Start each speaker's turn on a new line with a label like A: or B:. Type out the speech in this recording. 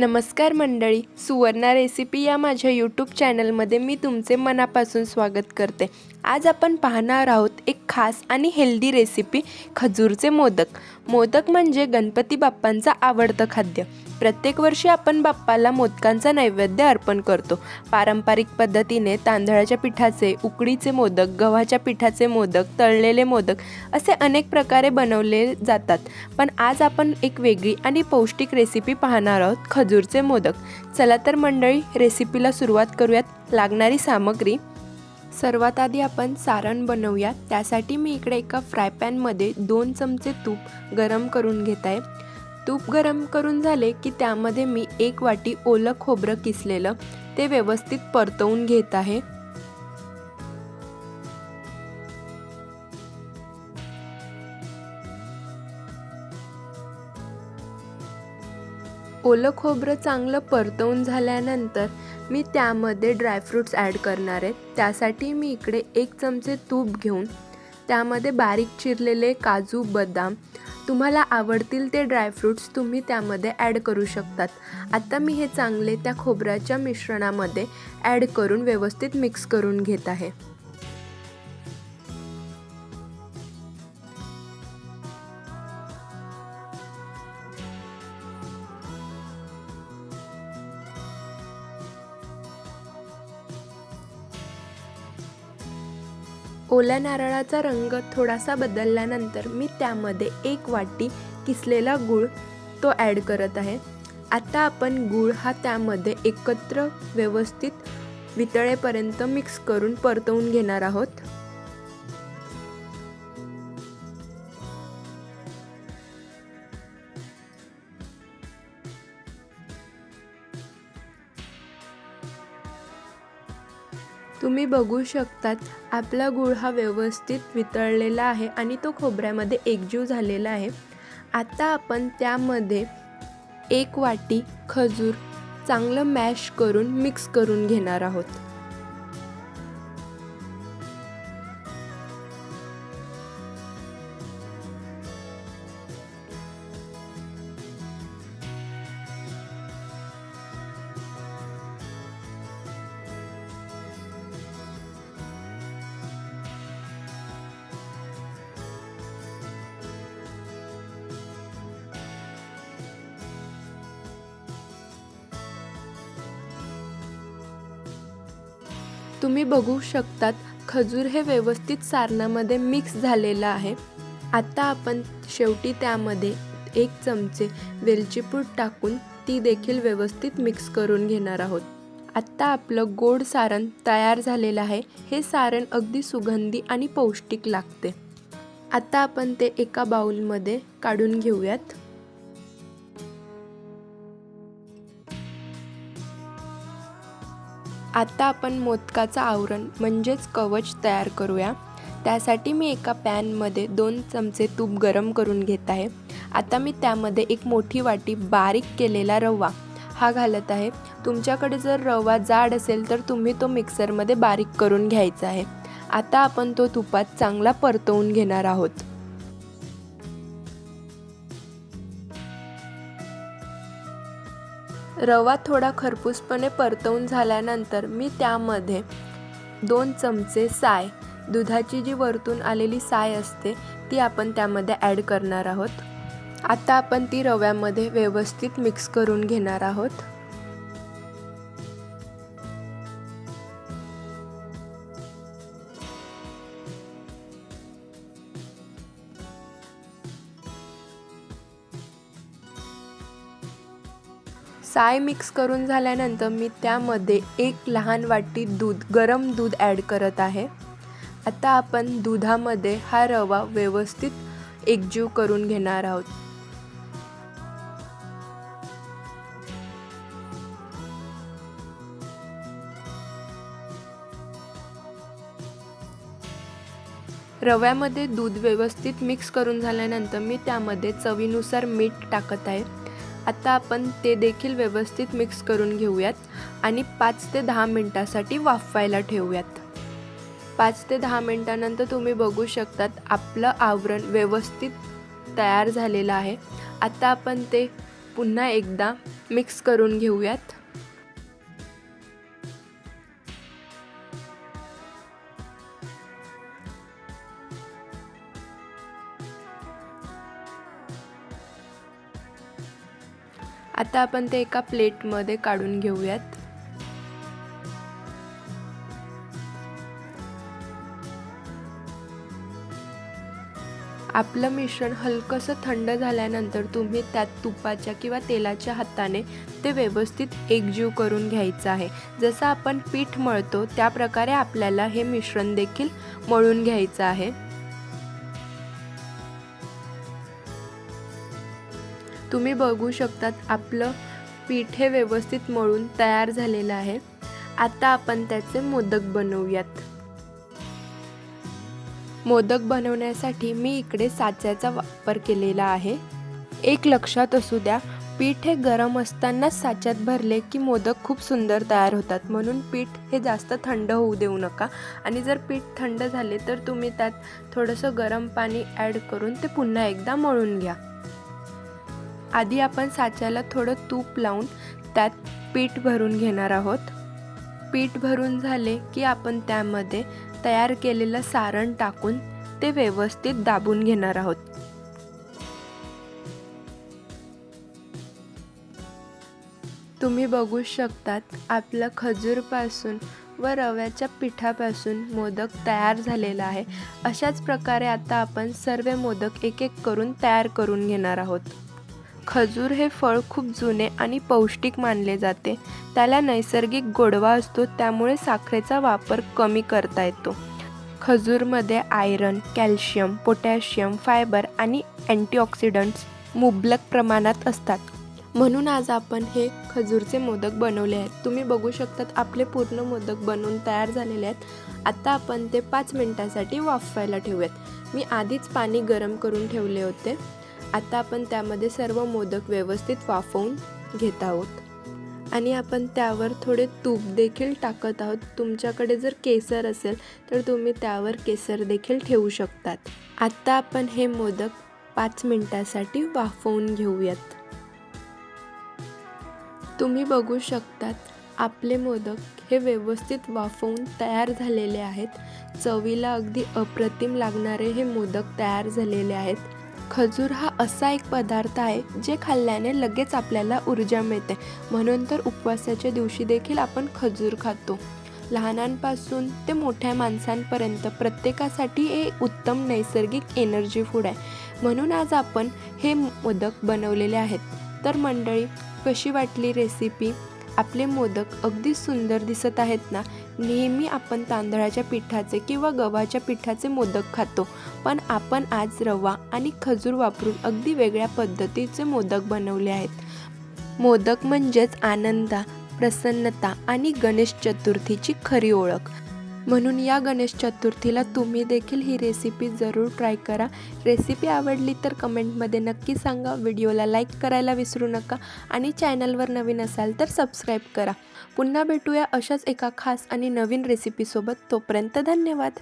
A: नमस्कार मंडळी सुवर्णा रेसिपी या माझ्या यूट्यूब चॅनलमध्ये मी तुमचे मनापासून स्वागत करते. आज आपण पाहणार आहोत एक खास आणि हेल्दी रेसिपी खजूरचे मोदक. मोदक म्हणजे गणपती बाप्पांचं आवडतं खाद्य. प्रत्येक वर्षी आपण बाप्पाला मोदकांचा नैवेद्य अर्पण करतो. पारंपरिक पद्धतीने तांदळाच्या पिठाचे उकडीचे मोदक गव्हाच्या पिठाचे मोदक तळलेले मोदक असे अनेक प्रकारे बनवले जातात. पण आज आपण एक वेगळी आणि पौष्टिक रेसिपी पाहणार आहोत खजूरचे मोदक. चला तर मंडळी रेसिपीला सुरुवात करूयात. लागणारी सामग्री. सर्वात आधी आपण सारण बनवूया. त्यासाठी मी इकडे एका फ्राय पॅनमध्ये दोन चमचे तूप गरम करून घेत आहे. तूप गरम करून झाले की त्यामध्ये मी एक वाटी ओलं खोबरं किसलेलं ते व्यवस्थित परतवून घेत आहे. ओलं खोबरं चांगलं परतवून झाल्यानंतर मी त्यामध्ये ड्रायफ्रूट्स ॲड करणार आहे. त्यासाठी मी इकडे एक चमचे तूप घेऊन त्यामध्ये बारीक चिरलेले काजू बदाम तुम्हाला आवडतील ते ड्रायफ्रूट्स तुम्ही त्यामध्ये ॲड करू शकतात. आता मी हे चांगले त्या खोबऱ्याच्या मिश्रणामध्ये ॲड करून व्यवस्थित मिक्स करून घेत आहे. ओल्या नारळाचा रंग थोडासा बदलल्यानंतर मी त्यामध्ये एक वाटी किसलेला गूळ तो ॲड करत आहे. आता आपण गूळ हा त्यामध्ये एकत्र व्यवस्थित वितळेपर्यंत मिक्स करून परतवून घेणार आहोत. तुम्ही बघू शकतात आपला गूळ हा व्यवस्थित वितळलेला आहे आणि तो खोबऱ्यामध्ये एकजीव झालेला आहे. आता आपण त्यामध्ये एक वाटी खजूर चांगलं मॅश करून मिक्स करून घेणार आहोत. तुम्ही बघू शकतात खजूर हे व्यवस्थित सारणामध्ये मिक्स झालेलं आहे. आता आपण शेवटी त्यामध्ये एक चमचे वेलचीपूड टाकून ती देखील व्यवस्थित मिक्स करून घेणार आहोत. आत्ता आपलं गोड सारण तयार झालेलं आहे. हे सारण अगदी सुगंधी आणि पौष्टिक लागते. आत्ता आपण ते एका बाऊलमध्ये काढून घेऊयात. आता आपण मोदकाचं आवरण म्हणजेच कवच तयार करूया. त्यासाठी मी एका पॅनमध्ये दोन चमचे तूप गरम करून घेत आहे. आता मी त्यामध्ये एक मोठी वाटी बारीक केलेला रवा हा घालत आहे. तुमच्याकडे जर रवा जाड असेल तर तुम्ही तो मिक्सरमध्ये बारीक करून घ्यायचा आहे. आता आपण तो तुपात चांगला परतवून घेणार आहोत. रवा थोडा खरपूसपणे परतवून झाल्यानंतर मी त्यामध्ये दोन चमचे साय दुधाची जी वरतून आलेली साय असते ती आपण त्यामध्ये ॲड करणार आहोत. आता आपण ती रव्यामध्ये व्यवस्थित मिक्स करून घेणार आहोत. साय मिक्स करून झाल्यानंतर मी त्यामध्ये एक लहान वाटी दूध गरम दूध ॲड करत आहे. आता आपण दुधामध्ये हा रवा व्यवस्थित एकजीव करून घेणार आहोत. रव्यामध्ये दूध व्यवस्थित मिक्स करून झाल्यानंतर मी त्यामध्ये चवीनुसार मीठ टाकत आहे. आता आपण ते देखील व्यवस्थित मिक्स करून घेऊयात आणि पाच ते दहा मिनटासाठी वाफवायला ठेवूयात. पाच ते दहा मिनटानंतर तुम्ही बघू शकतात आपलं आवरण व्यवस्थित तयार झालेलं आहे. आता आपण ते पुन्हा एकदा मिक्स करून घेऊयात. आता आपण ते एका प्लेटमध्ये काढून घेऊयात. आपलं मिश्रण हलकंसं थंड झाल्यानंतर तुम्ही त्यात तुपाच्या किंवा तेलाच्या हाताने ते व्यवस्थित एकजीव करून घ्यायचं आहे. जसं आपण पीठ मळतो त्या प्रकारे आपल्याला हे मिश्रण देखील मळून घ्यायचं आहे. तुम्ही बघू शकतात आपलं पीठ हे व्यवस्थित मळून तयार झालेलं आहे. आता आपण त्याचे मोदक बनवूयात. मोदक बनवण्यासाठी मी इकडे साच्याचा वापर केलेला आहे. एक लक्षात असू द्या पीठ हे गरम असतानाच साच्यात भरले की मोदक खूप सुंदर तयार होतात. म्हणून पीठ हे जास्त थंड होऊ देऊ नका. आणि जर पीठ थंड झाले तर तुम्ही त्यात थोडंसं गरम पाणी ॲड करून ते पुन्हा एकदा मळून घ्या. आधी आपण साच्याला थोडं तूप लावून त्यात पीठ भरून घेणार आहोत. पीठ भरून झाले की आपण त्यामध्ये तयार केलेलं सारण टाकून ते व्यवस्थित दाबून घेणार आहोत. तुम्ही बघू शकतात आपलं खजूरपासून व रव्याच्या पिठापासून मोदक तयार झालेला आहे. अशाच प्रकारे आता आपण सर्व मोदक एक एक करून तयार करून घेणार आहोत. खजूर हे फळ खूप जुने आणि पौष्टिक मानले जाते. त्याला नैसर्गिक गोडवा असतो त्यामुळे साखरेचा वापर कमी करता येतो. खजूरमध्ये आयरन कॅल्शियम पोटॅशियम फायबर आणि अँटीऑक्सिडंट्स मुबलक प्रमाणात असतात. म्हणून आज आपण हे खजूरचे मोदक बनवले आहेत. तुम्ही बघू शकतात आपले पूर्ण मोदक बनवून तयार झालेले आहेत. आता आपण ते पाच मिनटासाठी वाफवायला ठेवूयात. मी आधीच पाणी गरम करून ठेवले होते. आता आपण त्यामध्ये सर्व मोदक व्यवस्थित वाफवून घेत आहोत. आणि आपण त्यावर थोडे तूप देखील टाकत आहोत. तुमच्याकडे जर केसर असेल तर तुम्ही त्यावर केसर देखील ठेवू शकतात. आत्ता आपण हे मोदक पाच मिनटासाठी वाफवून घेऊयात. तुम्ही बघू शकतात आपले मोदक हे व्यवस्थित वाफवून तयार झालेले आहेत. चवीला अगदी अप्रतिम लागणारे हे मोदक तयार झालेले आहेत. खजूर हा असा एक पदार्थ आहे जे खाल्ल्याने लगेच आपल्याला ऊर्जा मिळते. म्हणून तर उपवासाच्या दिवशी देखील आपण खजूर खातो. लहानांपासून ते मोठ्या माणसांपर्यंत प्रत्येकासाठी हे उत्तम नैसर्गिक एनर्जी फूड आहे. म्हणून आज आपण हे मोदक बनवलेले आहेत. तर मंडळी कशी वाटली रेसिपी आपले मोदक अगदी सुंदर दिसत आहेत ना? नेहमी आपण तांदळाच्या पिठाचे किंवा गव्हाच्या पिठाचे मोदक खातो. पण आपण आज रवा आणि खजूर वापरून अगदी वेगळ्या पद्धतीचे मोदक बनवले आहेत. मोदक म्हणजेच आनंदा प्रसन्नता आणि गणेश चतुर्थीची खरी ओळख. म्हणून या गणेश चतुर्थीला तुम्ही देखील ही रेसिपी जरूर ट्राय करा. रेसिपी आवडली तर कमेंटमध्ये नक्की सांगा. व्हिडिओला लाईक करायला विसरू नका आणि चॅनलवर नवीन असाल तर सबस्क्राईब करा. पुन्हा भेटूया अशाच एका खास आणि नवीन रेसिपीसोबत तोपर्यंत धन्यवाद.